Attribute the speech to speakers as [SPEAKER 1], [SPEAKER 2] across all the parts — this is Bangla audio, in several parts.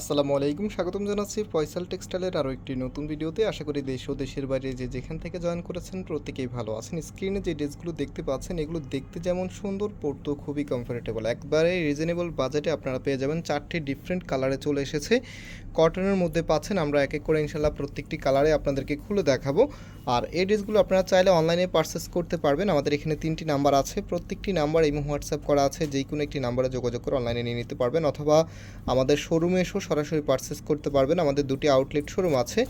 [SPEAKER 1] আসসালামু আলাইকুম, স্বাগতম জানাচ্ছি ফয়সাল টেক্সটাইলের আরও একটি নতুন ভিডিওতে। আশা করি দেশ ও দেশের বাইরে যে যেখান থেকে জয়েন করেছেন প্রত্যেকেই ভালো আছেন। স্ক্রিনে যে ড্রেসগুলো দেখতে পাচ্ছেন, এগুলো দেখতে যেমন সুন্দর পড়তেও খুবই কমফোর্টেবল একবারে রিজনেবল বাজেটে আপনারা পেয়ে যাবেন চারটি ডিফারেন্ট কালারে চলে এসেছে। কটনের মধ্যে পাচ্ছেন আমরা এক এক করে ইনশাল্লাহ প্রত্যেকটি কালারে আপনাদেরকে খুলে দেখাবো। আর এই ড্রেসগুলো আপনারা চাইলে অনলাইনে পারচেস করতে পারবেন। আমাদের এখানে তিনটি নাম্বার আছে। প্রত্যেকটি নাম্বার এই হোয়াটসঅ্যাপ করা আছে। যে কোনো একটি নাম্বারে যোগাযোগ করে অনলাইনে নিয়ে নিতে পারবেন। অথবা আমাদের শোরুমে এসেও সরাসরি পারচেস করতে পারবেন। আমাদের দুটি আউটলেট শোরুম আছে।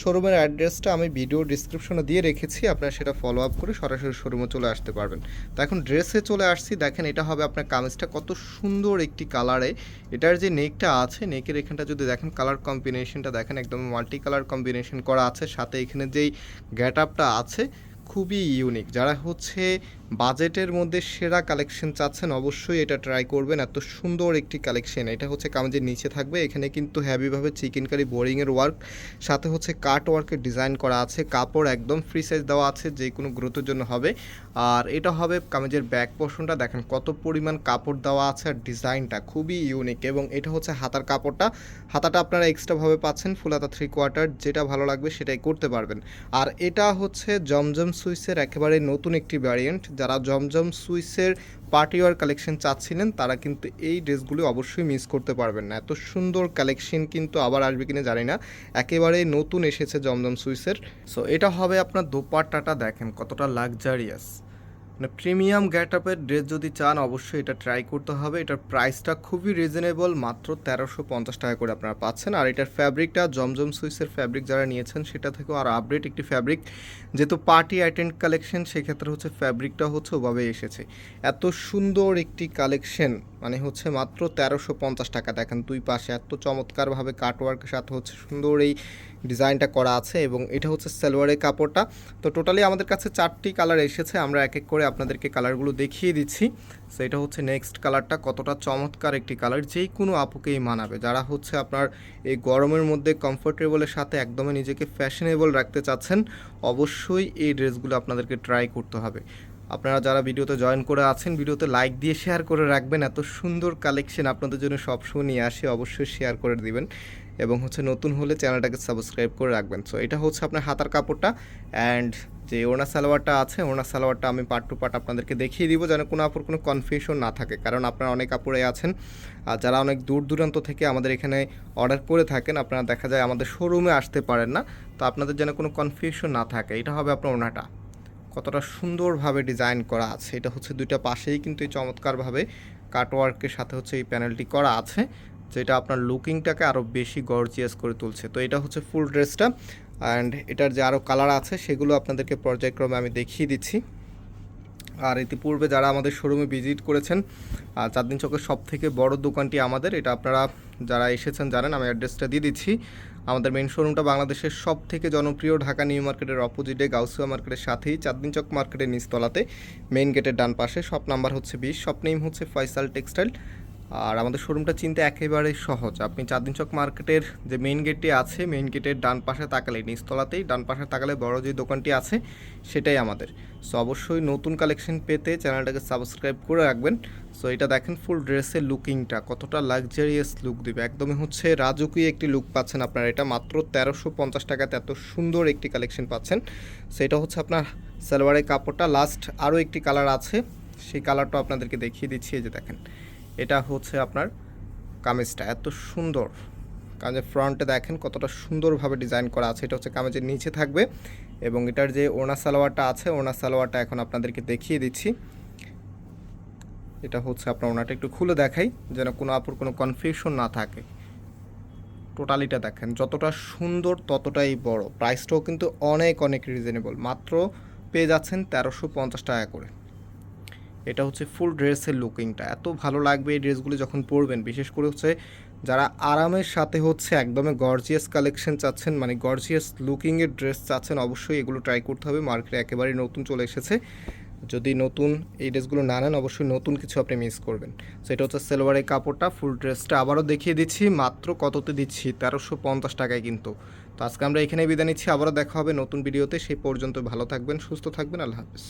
[SPEAKER 1] শোরুমের অ্যাড্রেসটা আমি ভিডিও ডিসক্রিপশনে দিয়ে রেখেছি। আপনারা সেটা ফলো আপ করে সরাসরি শোরুমে চলে আসতে পারবেন। তো এখন ড্রেসে চলে আসছি। দেখেন, এটা হবে আপনার কামিজটা কত সুন্দর একটি কালারে এটার যে নেকটা আছে নেকের এখানটা যদি দেখেন কালার কম্বিনেশনটা দেখেন, একদম মাল্টি কালার কম্বিনেশন করা আছে। সাথে এখানে যেই গ্যাট আপটা আছে, খুবই ইউনিক যারা হচ্ছে বাজেটের মধ্যে সেরা কালেকশন চাচ্ছেন, অবশ্যই এটা ট্রাই করবেন। এত সুন্দর একটি কালেকশন। এটা হচ্ছে কামেজের নিচে থাকবে। এখানে কিন্তু হ্যাভিভাবে চিকেন কারি বোরিংয়ের ওয়ার্ক সাথে হচ্ছে কাট ওয়ার্কের ডিজাইন করা আছে। কাপড় একদম ফ্রি সাইজ দেওয়া আছে, যে কোনো গ্রোথের জন্য হবে। আর এটা হবে কামেজের ব্যাক পোর্শনটা দেখেন কত পরিমাণ কাপড় দেওয়া আছে আর ডিজাইনটা খুবই ইউনিক এবং এটা হচ্ছে হাতার কাপড়টা। হাতাটা আপনারা এক্সট্রাভাবে পাচ্ছেন ফুল হাতা থ্রি কোয়ার্টার যেটা ভালো লাগবে সেটাই করতে পারবেন। আর এটা হচ্ছে জমজম সুইসের একেবারে নতুন একটি ভ্যারিয়েন্ট যারা জমজম সুইসের পার্টিওয়ার কালেকশন চাচ্ছিলেন, তারা কিন্তু এই ড্রেসগুলি অবশ্যই মিস করতে পারবেন না। এত সুন্দর কালেকশন কিন্তু আবার আসবে কিনা জানি না। একেবারে নতুন এসেছে জমজম সুইসের। সো এটা হবে আপনার দোপাট্টাটা দেখেন কতটা লাক্সারিয়াস মানে প্রিমিয়াম গ্যাট আপের ড্রেস যদি চান, অবশ্যই এটা ট্রাই করতে হবে। এটার প্রাইসটা খুবই রিজনেবল মাত্র তেরোশো পঞ্চাশ টাকা করে আপনারা পাচ্ছেন। আর এটার ফ্যাব্রিকটা জমজম সুইসের ফ্যাব্রিক যারা নিয়েছেন, সেটা থেকেও আর আপডেট একটি ফ্যাব্রিক যেহেতু পার্টি অ্যাটেন্ড কালেকশন সেক্ষেত্রে হচ্ছে ফ্যাব্রিকটা হচ্ছে ওভাবে এসেছে। এত সুন্দর একটি কালেকশন মানে হচ্ছে মাত্র তেরোশো পঞ্চাশ টাকা। দেখেন দুই পাশে এত চমৎকারভাবে কাটওয়ার্কের সাথে হচ্ছে সুন্দর এই ডিজাইনটা করা আছে এবং এটা হচ্ছে সালোয়ারের কাপড়টা। তো টোটালি আমাদের কাছে চারটি কালার এসেছে, আমরা এক এক করে আপনাদেরকে কালারগুলো দেখিয়ে দিচ্ছি। সো এটা হচ্ছে নেক্সট কালারটা কতটা চমৎকার একটি কালার যেই কোনো আপুকেই মানাবে। যারা হচ্ছে আপনার এই গরমের মধ্যে কমফোর্টেবলের সাথে একদমই নিজেকে ফ্যাশনেবল রাখতে চাচ্ছেন, অবশ্যই এই ড্রেসগুলো আপনাদেরকে ট্রাই করতে হবে। আপনারা যারা ভিডিওতে জয়েন করে আছেন, ভিডিওতে লাইক দিয়ে শেয়ার করে রাখবেন। এত সুন্দর কালেকশন আপনাদের জন্য সবসময় নিয়ে আসে, অবশ্যই শেয়ার করে দিবেন। এবং হচ্ছে নতুন হলে চ্যানেলটাকে সাবস্ক্রাইব করে রাখবেন। সো এটা হচ্ছে আপনার হাতার কাপড়টা। অ্যান্ড যে ওনা সালোয়ারটা আছে ওনা সালোয়ারটা আমি পার্ট টু পার্ট আপনাদেরকে দেখিয়ে দিব, যেন কোনো আপুর কোনো কনফিউশন না থাকে। কারণ আপনারা অনেক আপুরে আছেন। আর যারা অনেক দূর দূরান্ত থেকে আমাদের এখানে অর্ডার করে থাকেন, আপনারা দেখা যায় আমাদের শোরুমে আসতে পারেন না। তো আপনাদের যেন কোনো কনফিউশন না থাকে। এটা হবে আপনার ওনাটা কতটা সুন্দরভাবে ডিজাইন করা আছে, এটা হচ্ছে দুইটা পাশেই কিন্তু এই চমৎকারভাবে কাটওয়ার্কের সাথে হচ্ছে এই প্যানেলটি করা আছে, যেটা আপনার লুকিংটাকে আরও বেশি গর্জিয়াস করে তুলছে। তো এটা হচ্ছে ফুল ড্রেসটা অ্যান্ড এটার যে আরও কালার আছে, সেগুলো আপনাদেরকে পর্যায়ক্রমে আমি দেখিয়ে দিচ্ছি। আর ইতিপূর্বে যারা আমাদের শোরুমে ভিজিট করেছেন চাঁদনি চকের সব থেকে বড় দোকানটি আমাদের, এটা আপনারা যারা এসেছেন জানেন, আমি অ্যাড্রেসটা দিয়ে দিচ্ছি। আমাদের মেন শোরুমটা বাংলাদেশের সব থেকে জনপ্রিয় ঢাকা নিউ মার্কেটের অপোজিটে গাউসুয়া মার্কেটের সাথেই চাঁদনি চক মার্কেটের নিচতলাতে মেইন গেটের ডান পাশে শপ নাম্বার হচ্ছে বিশ শপ নেম হচ্ছে ফয়সাল টেক্সটাইল আর আমাদের শোরুমটা চিনতে একেবারে সহজ। আপনি চাঁদনি চক মার্কেটের যে মেইন গেটটি আছে মেইন গেটের ডান পাশে তাকালে, নিচতলাতেই ডান পাশে তাকালে বড় যে দোকানটি আছে, সেটাই আমাদের। সো অবশ্যই নতুন কালেকশন পেতে চ্যানেলটাকে সাবস্ক্রাইব করে রাখবেন। সো এটা দেখেন ফুল ড্রেসের লুকিংটা কতটা লাক্সারিয়াস লুক দিবে। একদমই হচ্ছে রাজকীয় একটি লুক পাচ্ছেন আপনারা এটা। মাত্র তেরোশো পঞ্চাশ টাকাতে এত সুন্দর একটি কালেকশন পাচ্ছেন। সেটা হচ্ছে আপনার সালোয়ারের কাপড়টা। লাস্ট আরও একটি কালার আছে। সেই কালারটা আপনাদেরকে দেখিয়ে দিচ্ছি যে দেখেন। এটা হচ্ছে আপনার কামিজটা, এত সুন্দর। কামেজের ফ্রন্টে দেখেন কতটা সুন্দরভাবে ডিজাইন করা আছে। এটা হচ্ছে কামেজের নিচে থাকবে এবং এটার যে ওনা সালোয়ারটা আছে ওনা সালোয়ারটা এখন আপনাদেরকে দেখিয়ে দিচ্ছি। এটা হচ্ছে আপনার ওনাটা একটু খুলে দেখাই, যেন কোনো আপুর কোনো কনফিউশন না থাকে। টোটালিটা দেখেন, যতটা সুন্দর ততটাই বড়। প্রাইসটাও কিন্তু অনেক অনেক রিজনেবল মাত্র পেয়ে যাচ্ছেন তেরোশো পঞ্চাশ টাকা করে। এটা হচ্ছে ফুল ড্রেসের লুকিংটা। এত ভালো লাগবে এই ড্রেসগুলো যখন পরবেন, বিশেষ করে হচ্ছে যারা আরামের সাথে হচ্ছে একদমই গর্জিয়াস কালেকশন চাচ্ছেন মানে গর্জিয়াস লুকিংয়ের ড্রেস চাচ্ছেন, অবশ্যই এগুলো ট্রাই করতে হবে। মার্কেটে একেবারেই নতুন চলে এসেছে। যদি নতুন এই ড্রেসগুলো না নেন, অবশ্যই নতুন কিছু আপনি মিস করবেন। সো এটা হচ্ছে সেলোয়ারের কাপড়টা ফুল ড্রেসটা আবারও দেখিয়ে দিচ্ছি, মাত্র কততে দিচ্ছি? তেরোশো পঞ্চাশ টাকায় কিন্তু। তো আজকে আমরা এখানেই বিদায় নিচ্ছি, আবারও দেখা হবে নতুন ভিডিওতে সেই পর্যন্ত ভালো থাকবেন, সুস্থ থাকবেন, আল্লাহ হাফিজ।